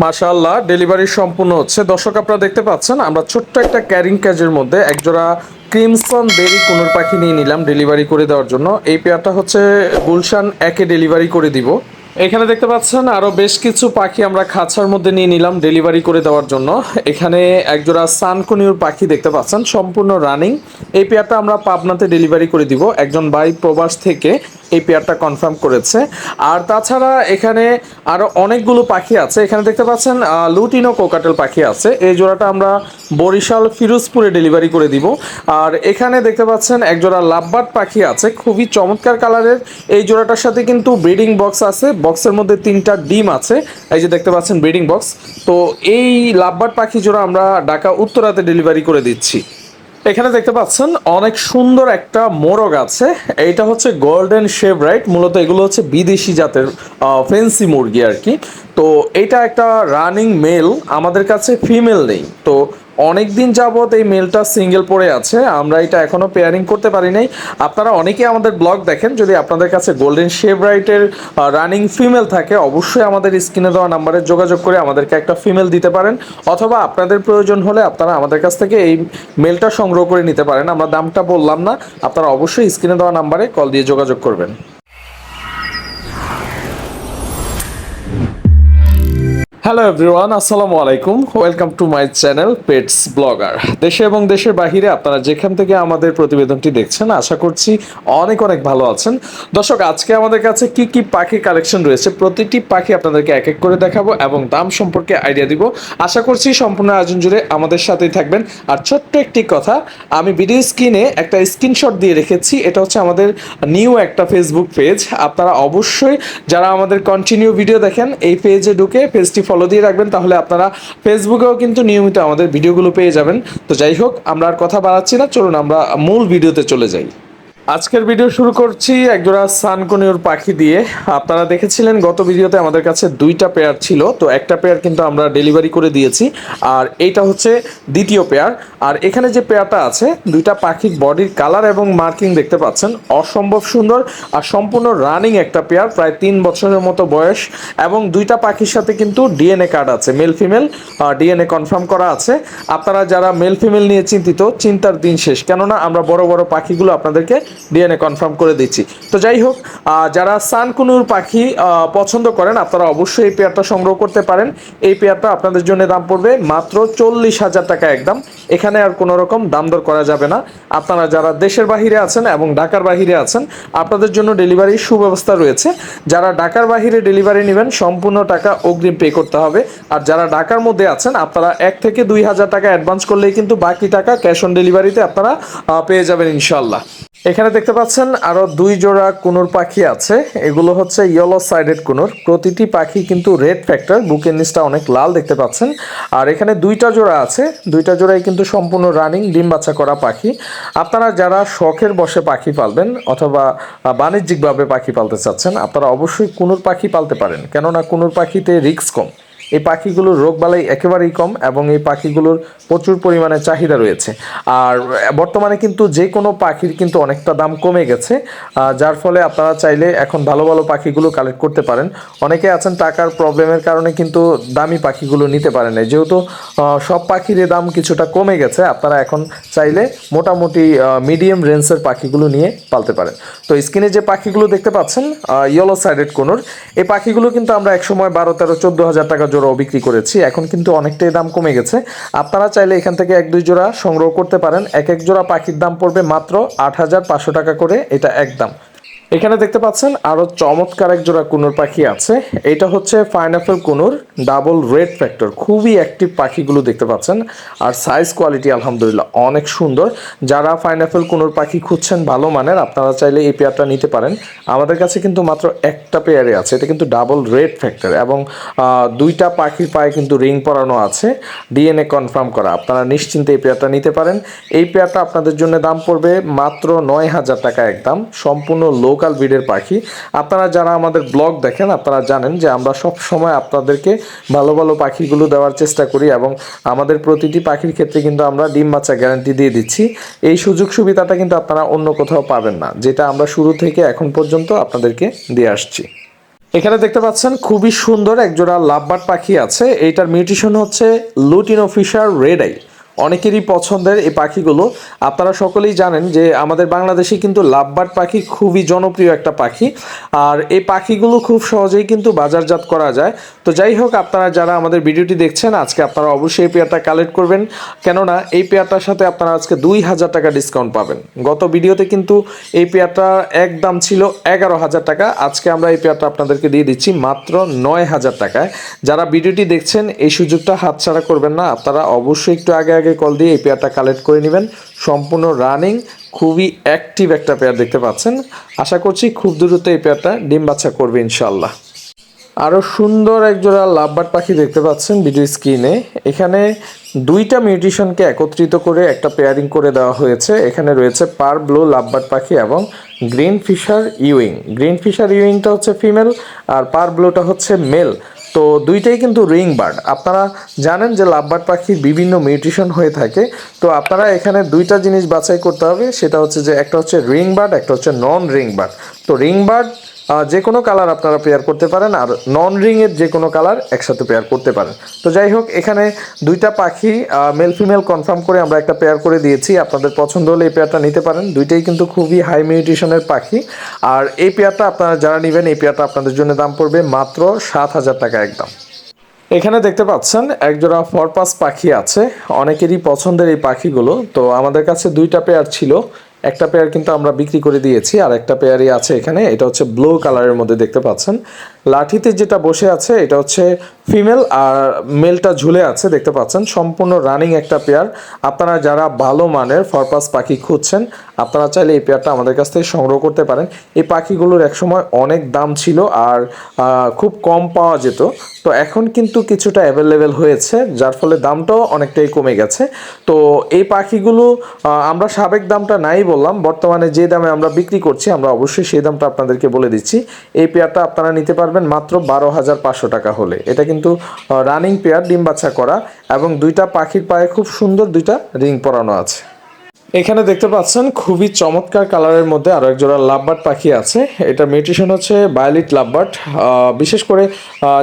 মাশাআল্লাহ, ডেলিভারি সম্পূর্ণ হচ্ছে। দর্শক, আপনারা দেখতে পাচ্ছেন, আমরা ছোট্ট একটা ক্যারিং ক্যাজের মধ্যে একজোড়া ক্রিমসন বেরি কুনুর পাখি নিয়ে নিলাম ডেলিভারি করে দেওয়ার জন্য। এই পেয়ারটা হচ্ছে গুলশান একে ডেলিভারি করে দিব। এখানে দেখতে পাচ্ছেন আরও বেশ কিছু পাখি আমরা খাঁচার মধ্যে নিয়ে নিলাম ডেলিভারি করে দেওয়ার জন্য। এখানে একজোড়া সানকুনিউর পাখি দেখতে পাচ্ছেন, সম্পূর্ণ রানিং। এই পেয়ারটা আমরা পাবনাতে ডেলিভারি করে দিব। একজন বাই প্রবাস থেকে এই পেয়ারটা কনফার্ম করেছে। আর তাছাড়া এখানে আরও অনেকগুলো পাখি আছে। এখানে দেখতে পাচ্ছেন লুটিনো কোকাটেল পাখি আছে। এই জোড়াটা আমরা বরিশাল ফিরোজপুরে ডেলিভারি করে দিব। আর এখানে দেখতে পাচ্ছেন, একজোড়া লাভবার্ড পাখি আছে। খুবই চমৎকার কালারের। এই জোড়াটার সাথে কিন্তু ব্রিডিং বক্স আছে। বক্সের মধ্যে তিনটা ডিম আছে। এই যে দেখতে পাচ্ছেন ব্রিডিং বক্স তো এই লাভবার্ড পাখি জোড়া আমরা ঢাকা উত্তরাতে ডেলিভারি করে দিচ্ছি। এখানে দেখতে পাচ্ছেন অনেক সুন্দর একটা মোরগ আছে। এইটা হচ্ছে গোল্ডেন শেভ রাইট মূলত এগুলো হচ্ছে বিদেশি জাতের ফেন্সি মুরগি আর কি। তো এটা একটা রানিং মেল আমাদের কাছে ফিমেল নেই। তো অনেক দিন যাবত এই মেলটা সিঙ্গেল পড়ে আছে। আমরা এটা এখনও পেয়ারিং করতে পারি নাই। আপনারা অনেকেই আমাদের ব্লগ দেখেন, যদি আপনাদের কাছে গোল্ডেন শেভ রাইটের রানিং ফিমেল থাকে, অবশ্যই আমাদের স্ক্রিনে দেওয়া নাম্বারে যোগাযোগ করে আমাদেরকে একটা ফিমেল দিতে পারেন। অথবা আপনাদের প্রয়োজন হলে আপনারা আমাদের কাছ থেকে এই মেলটা সংগ্রহ করে নিতে পারেন। আমরা দামটা বললাম না, আপনারা অবশ্যই স্ক্রিনে দেওয়া নাম্বারে কল দিয়ে যোগাযোগ করবেন। হ্যালো এভরিওয়ান আসসালামু আলাইকুম welcome to my channel pets blogger দেশে এবং দেশের বাহিরে আপনারা যেখান থেকে আমাদের প্রতিবেদনটি দেখছেন, আশা করছি অনেক অনেক ভালো আছেন। দর্শক, আজকে আমাদের কাছে কি কি পাখি কালেকশন রয়েছে, প্রতিটি পাখি আপনাদেরকে এক এক করে দেখাবো এবং দাম সম্পর্কে আইডিয়া দিব। আশা করছি সম্পূর্ণ আয়োজন জুড়ে আমাদের সাথেই থাকবেন। আর ছোট্ট একটি কথা, আমি ভিডিও স্ক্রিনে একটা স্ক্রিনশট দিয়ে রেখেছি। এটা হচ্ছে আমাদের নিউ একটা ফেসবুক পেজ আপনারা অবশ্যই যারা আমাদের কন্টিনিউ ভিডিও দেখেন, এই পেজে ঢুকে পেজটি ফলো দিয়ে রাখবেন, তাহলে আপনারা ফেসবুকেও কিন্তু নিয়মিত আমাদের ভিডিওগুলো পেয়ে যাবেন। তো যাই হোক, আমরা আর কথা বাড়াচ্ছি না। চলুন, আমরা মূল ভিডিওতে চলে যাই। আজকের ভিডিও শুরু করছি একজোড়া সানকনিউর পাখি দিয়ে। আপনারা দেখেছিলেন, গত ভিডিওতে আমাদের কাছে দুইটা পেয়ার ছিল। তো একটা পেয়ার কিন্তু আমরা ডেলিভারি করে দিয়েছি। আর এইটা হচ্ছে দ্বিতীয় পেয়ার আর এখানে যে পেয়ারটা আছে, দুইটা পাখির বডির কালার এবং মার্কিং দেখতে পাচ্ছেন। অসম্ভব সুন্দর আর সম্পূর্ণ রানিং একটা পেয়ার প্রায় তিন বছরের মতো বয়স। এবং দুইটা পাখির সাথে কিন্তু ডিএনএ কার্ড আছে মেল ফিমেল ডিএনএ কনফার্ম করা আছে। আপনারা যারা মেল ফিমেল নিয়ে চিন্তিত, চিন্তার দিন শেষ। কেননা আমরা বড় বড় পাখিগুলো আপনাদেরকে ডিএনএ কনফার্ম করে দিচ্ছি। তো যাই হোক যারা সানকুনুর পাখি পছন্দ করেন, আপনারা অবশ্যই এই পেয়ারটা সংগ্রহ করতে পারেন। এই পেয়ারটা আপনাদের জন্য দাম পড়বে মাত্র চল্লিশ হাজার টাকা একদম। এখানে আর কোনো রকম দাম দর করা যাবে না। আপনারা যারা দেশের বাহিরে আছেন এবং ঢাকার বাহিরে আছেন, আপনাদের জন্য ডেলিভারির সুব্যবস্থা রয়েছে। যারা ঢাকার বাহিরে ডেলিভারি নেবেন, সম্পূর্ণ টাকা অগ্রিম পে করতে হবে। আর যারা ঢাকার মধ্যে আছেন, আপনারা এক থেকে দুই হাজার টাকা অ্যাডভান্স করলেই কিন্তু বাকি টাকা ক্যাশ অন ডেলিভারিতে আপনারা পেয়ে যাবেন ইনশাল্লাহ এখানে দেখতে পাচ্ছেন আরও দুই জোড়া কুনুর পাখি আছে। এগুলো হচ্ছে ইয়েলো সাইডেড কুনুর। প্রতিটি পাখি কিন্তু রেড ফ্যাক্টর বুকের নিচটা অনেক লাল দেখতে পাচ্ছেন। আর এখানে দুইটা জোড়া আছে। দুইটা জোড়াই কিন্তু সম্পূর্ণ রানিং ডিম বাচ্চা করা পাখি। আপনারা যারা শখের বসে পাখি পালবেন অথবা বাণিজ্যিকভাবে পাখি পালতে চাচ্ছেন, আপনারা অবশ্যই কুনুর পাখি পালতে পারেন। কেননা কুনুর পাখিতে রিক্স কম। এই পাখিগুলোর রোগবালাই একেবারেই কম এবং এই পাখিগুলোর প্রচুর পরিমাণে চাহিদা রয়েছে। আর বর্তমানে কিন্তু যে কোনো পাখির কিন্তু অনেকটা দাম কমে গেছে যার ফলে আপনারা চাইলে এখন ভালো ভালো পাখিগুলো কালেক্ট করতে পারেন। অনেকে আছেন টাকার প্রবলেমের কারণে কিন্তু দামি পাখিগুলো নিতে পারেন না যেহেতু সব পাখির দাম কিছুটা কমে গেছে, আপনারা এখন চাইলে মোটামুটি মিডিয়াম রেঞ্জের পাখিগুলো নিয়ে পালতে পারেন। তো স্ক্রিনে যে পাখিগুলো দেখতে পাচ্ছেন ইয়েলো সাইডেড কোনোর এই পাখিগুলো কিন্তু আমরা একসময় বারো তেরো, চোদ্দ হাজার টাকা জোড়াও বিক্রি করেছি, এখন কিন্তু অনেকটাই দাম কমে গেছে। আপনারা চাইলে এখান থেকে এক দুই জোড়া সংগ্রহ করতে পারেন। এক এক জোড়া পাখির দাম পড়বে মাত্র আট হাজার পাঁচশো টাকা করে, এটা একদম। এখানে দেখতে পাচ্ছেন আরও চমৎকার এক জোড়া কুনুর পাখি আছে। এটা হচ্ছে pineapple conure double red factor খুবই অ্যাক্টিভ পাখিগুলো দেখতে পাচ্ছেন। আর সাইজ কোয়ালিটি আলহামদুলিল্লাহ অনেক সুন্দর। যারা পাইনাপেল কুনুর পাখি খুঁজছেন ভালো মানের, আপনারা চাইলে এই পেয়ারটা নিতে পারেন। আমাদের কাছে কিন্তু মাত্র একটা পেয়ারে আছে, এটা কিন্তু ডাবল রেড ফ্যাক্টর এবং দুইটা পাখির পায়ে কিন্তু রিং পরানো আছে। ডিএনএ কনফার্ম করা, আপনারা নিশ্চিন্তে এই পেয়ারটা নিতে পারেন। এই পেয়ারটা আপনাদের জন্য দাম পড়বে মাত্র নয় হাজার টাকা একদম। সম্পূর্ণ লোকাল ব্রিডের পাখি। আপনারা যারা আমাদের ব্লগ দেখেন, আপনারা জানেন যে আমরা সব সময় আপনাদেরকে ভালো ভালো পাখিগুলো দেওয়ার চেষ্টা করি এবং আমাদের প্রতিটি পাখির ক্ষেত্রে কিন্তু আমরা ডিম বাচ্চা গ্যারান্টি দিয়ে দিচ্ছি। এই সুযোগ সুবিধাটা কিন্তু আপনারা অন্য কোথাও পাবেন না, যেটা আমরা শুরু থেকে এখন পর্যন্ত আপনাদেরকে দিয়ে আসছি। এখানে দেখতে পাচ্ছেন, খুবই সুন্দর একজোড়া লাভবার্ড পাখি আছে। এইটার মিউটিশন হচ্ছে লুটিনো ফিশার রেড আই অনেকেরই পছন্দের এই পাখিগুলো। আপনারা সকলেই জানেন যে আমাদের বাংলাদেশে কিন্তু লাভবার্ড পাখি খুবই জনপ্রিয় একটা পাখি। আর এই পাখিগুলো খুব সহজেই কিন্তু বাজারজাত করা যায়। তো যাই হোক, আপনারা যারা আমাদের ভিডিওটি দেখছেন, আজকে আপনারা অবশ্যই এই পেয়ারটা কালেক্ট করবেন। কেননা এই পেয়ারটার সাথে আপনারা আজকে দুই হাজার টাকা ডিসকাউন্ট পাবেন। গত ভিডিওতে কিন্তু এই পেয়ারটা এক দাম ছিল এগারো হাজার টাকা। আজকে আমরা এই পেয়ারটা আপনাদেরকে দিয়ে দিচ্ছি মাত্র নয় হাজার টাকায়। যারা ভিডিওটি দেখছেন, এই সুযোগটা হাতছাড়া করবেন না। আপনারা অবশ্যই একটু আগে আগে কল দিয়ে এই পেয়ারটা কালেক্ট করে নেবেন। সম্পূর্ণ রানিং খুবই অ্যাক্টিভ একটা পেয়ার দেখতে পাচ্ছেন। আশা করছি খুব দ্রুত এই পেয়ারটা ডিম বাচ্চা করবে ইনশাল্লাহ আরও সুন্দর একজোড়া লাভবার্ড পাখি দেখতে পাচ্ছেন ভিডিও স্ক্রিনে এখানে দুইটা মিউটিশনকে একত্রিত করে একটা পেয়ারিং করে দেওয়া হয়েছে। এখানে রয়েছে পার ব্লু লাভবার্ড পাখি এবং green fischer euwing. Green fischer ইউইংটা হচ্ছে ফিমেল আর পার ব্লুটা হচ্ছে মেল তো দুইটাই কিন্তু রিং বার্ড। আপনারা জানেন যে লাভবার্ড পাখির বিভিন্ন মিউটেশন হয়ে থাকে। তো আপনারা এখানে দুইটা জিনিস বাছাই করতে হবে, সেটা হচ্ছে যে একটা হচ্ছে রিং বার্ড, একটা হচ্ছে নন রিং বার্ড। তো রিং বার্ড যে কোনো কালার আপনারা পেয়ার করতে পারেন আর নন রিংয়ের যে কোনো কালার একসাথে পেয়ার করতে পারেন। তো যাই হোক, এখানে দুইটা পাখি মেল ফিমেল কনফার্ম করে আমরা একটা পেয়ার করে দিয়েছি। আপনাদের পছন্দ হলে এই পেয়ারটা নিতে পারেন। দুইটাই কিন্তু খুবই হাই মিউটেশনের পাখি। আর এই পেয়ারটা আপনারা যারা নেবেন, এই পেয়ারটা আপনাদের জন্য দাম পড়বে মাত্র সাত হাজার টাকা একদম। এখানে দেখতে পাচ্ছেন, একজোড়া ফরপাস পাখি আছে। অনেকেরই পছন্দের এই পাখিগুলো। তো আমাদের কাছে দুইটা পেয়ার ছিল। একটা পেয়ার কিন্তু আমরা বিক্রি করে দিয়েছি, আর একটা পেয়ারই আছে এখানে, এটা হচ্ছে ব্লু কালারের মধ্যে দেখতে পাচ্ছেন। লাঠিতে যেটা বসে আছে, এটা হচ্ছে ফিমেল আর মেলটা ঝুলে আছে, দেখতে পাচ্ছেন। সম্পূর্ণ রানিং একটা পেয়ার আপনারা যারা ভালো মানের ফরপাস পাখি খুঁজছেন, আপনারা চাইলে এই পেয়ারটা আমাদের কাছ থেকে সংগ্রহ করতে পারেন। এই পাখিগুলোর একসময় অনেক দাম ছিল, আর খুব কম পাওয়া যেত। তো এখন কিন্তু কিছুটা অ্যাভেলেবেল হয়েছে, যার ফলে দামটাও অনেকটাই কমে গেছে। তো এই পাখিগুলো আমরা সাবেক দামটা নাই বললাম, বর্তমানে যে দামে আমরা বিক্রি করছি, আমরা অবশ্যই সেই দামটা আপনাদেরকে বলে দিচ্ছি। এই পেয়ারটা আপনারা নিতে পারবেন মাত্র বারো হাজার পাঁচশো টাকা হলে। এটা কিন্তু রানিং পেয়ার, ডিম বাচ্চা করা এবং দুইটা পাখির পায়ে খুব সুন্দর দুইটা রিং পরানো আছে। এখানে দেখতে পাচ্ছেন খুবই চমৎকার কালারের মধ্যে আরও এক জোড়া লাভবার্ড পাখি আছে। এটা মিউটেশন হচ্ছে বায়োলিট লাভবার্ড। বিশেষ করে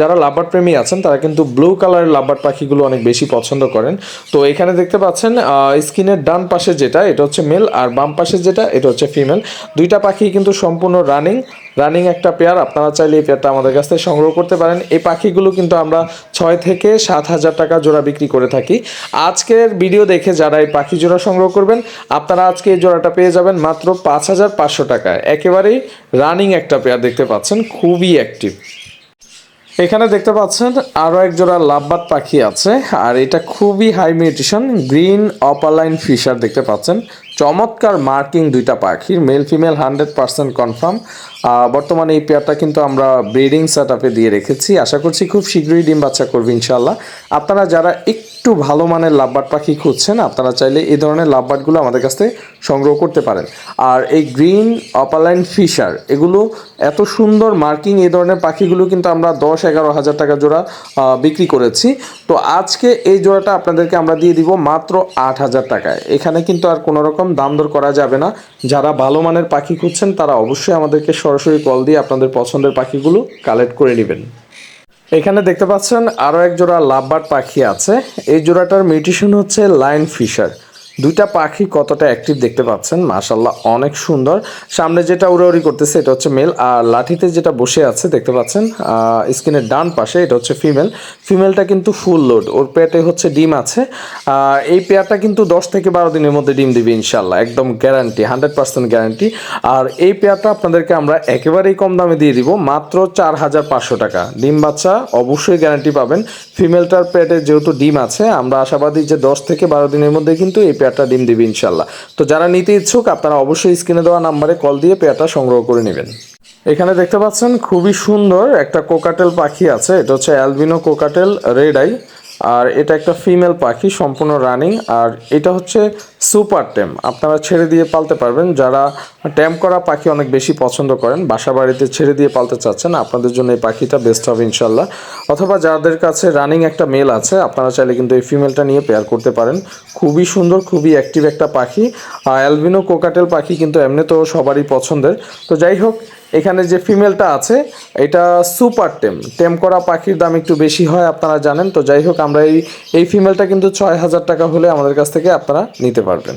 যারা লাভবার্ড প্রেমী আছেন, তারা কিন্তু ব্লু কালারের লাভবার্ড পাখিগুলো অনেক বেশি পছন্দ করেন। তো এখানে দেখতে পাচ্ছেন স্কিনের ডান পাশে যেটা, এটা হচ্ছে মেল, আর বাম পাশে যেটা, এটা হচ্ছে ফিমেল। দুইটা পাখি কিন্তু সম্পূর্ণ রানিং। রানিং একটা পেয়ার আপনারা চাইলে এই পেয়ারটা আমাদের কাছ থেকে সংগ্রহ করতে পারেন। এই পাখিগুলো কিন্তু আমরা ছয় থেকে সাত হাজার টাকা জোড়া বিক্রি করে থাকি। আজকের ভিডিও দেখে যারা এই পাখি জোড়া সংগ্রহ করবেন, আপনারা আজকে এই জোড়াটা পেয়ে যাবেন মাত্র পাঁচ হাজার পাঁচশো টাকায়। একেবারেই রানিং একটা পেয়ার দেখতে পাচ্ছেন, খুবই অ্যাক্টিভ এখানে দেখতে পাচ্ছেন আরও এক জোড়া লাভবাদ পাখি আছে, আর এটা খুবই high mutation green opaline fischer দেখতে পাচ্ছেন। চমৎকার মার্কিং দুইটা পাখির male female hundred percent confirm বর্তমানে এই পেয়ারটা কিন্তু আমরা ব্রিডিং সেট দিয়ে রেখেছি। আশা করছি খুব শীঘ্রই ডিম বাচ্চা করবে ইনশাল্লাহ আপনারা যারা একটু ভালো মানের লাভবাট পাখি খুঁজছেন, আপনারা চাইলে এই ধরনের লাভবাটগুলো আমাদের কাছ থেকে সংগ্রহ করতে পারেন। আর এই গ্রিন অপালাইন ফিশার, এগুলো এত সুন্দর মার্কিং এই ধরনের পাখিগুলো কিন্তু আমরা দশ এগারো হাজার টাকা জোড়া বিক্রি করেছি। তো আজকে এই জোড়াটা আপনাদেরকে আমরা দিয়ে দিব মাত্র আট হাজার টাকায়। এখানে কিন্তু আর কোনো রকম দাম দর করা যাবে না। যারা ভালো মানের পাখি খুঁজছেন, তারা অবশ্যই আমাদেরকে সরাসরি কল দিয়ে আপনাদের পছন্দের পাখিগুলো কালেক্ট করে নেবেন। এখানে দেখতে পাচ্ছেন আরও এক জোড়া লাভবার্ড পাখি আছে। এই জোড়াটার মিউটেশন হচ্ছে লাইন ফিশার। দুইটা পাখি কতটা অ্যাক্টিভ দেখতে পাচ্ছেন? মাশাল্লাহ অনেক সুন্দর। সামনে যেটা উড়াউড়ি করতেছে, এটা হচ্ছে মেল আর লাঠিতে যেটা বসে আছে, দেখতে পাচ্ছেন স্কিনের ডান পাশে, এটা হচ্ছে ফিমেল ফিমেলটা কিন্তু ফুল লোড ওর পেটে হচ্ছে ডিম আছে। এই পেয়ারটা কিন্তু দশ থেকে বারো দিনের মধ্যে ডিম দিবে ইনশাল্লাহ একদম গ্যারান্টি হান্ড্রেড পার্সেন্ট গ্যারান্টি আর এই পেয়ারটা আপনাদেরকে আমরা একেবারেই কম দামে দিয়ে দিব, মাত্র চার হাজার পাঁচশো টাকা। ডিম বাচ্চা অবশ্যই গ্যারান্টি পাবেন। ফিমেলটার পেটে যেহেতু ডিম আছে, আমরা আশাবাদী যে দশ থেকে বারো দিনের মধ্যে কিন্তু এই পেয়ারটা ডিম দিবে ইনশাল্লাহ তো যারা নিতে ইচ্ছুক, আপনারা অবশ্যই স্ক্রিনে দেওয়া নাম্বারে কল দিয়ে পেয়ারটা সংগ্রহ করে নেবেন। এখানে দেখতে পাচ্ছেন খুবই সুন্দর একটা কোকাটেল পাখি আছে। এটা হচ্ছে অ্যালবিনো কোকাটেল রেড আই আর এটা একটা ফিমেল পাখি, সম্পূর্ণ রানিং আর এটা হচ্ছে সুপার টেম আপনারা ছেড়ে দিয়ে পালতে পারবেন। যারা ট্যাম করা পাখি অনেক বেশি পছন্দ করেন বাসা বাড়িতে ছেড়ে দিয়ে পালতে চাচ্ছেন, আপনাদের জন্য এই পাখিটা বেস্ট হবে ইনশাল্লাহ অথবা যাদের কাছে রানিং একটা মেল আছে, আপনারা চাইলে কিন্তু এই ফিমেলটা নিয়ে পেয়ার করতে পারেন। খুবই সুন্দর, খুবই অ্যাক্টিভ একটা পাখি। অ্যালবিনো কোকাটেল পাখি কিন্তু এমনি তো সবারই পছন্দের। তো যাই হোক এখানে যে ফিমেলটা আছে, এটা সুপার টেম। টেম করা পাখির দাম একটু বেশি হয়, আপনারা জানেন। তো যাই হোক, আমরা এই এই ফিমেলটা কিন্তু ছয় হাজার টাকা হলে আমাদের কাছ থেকে আপনারা নিতে পারবেন।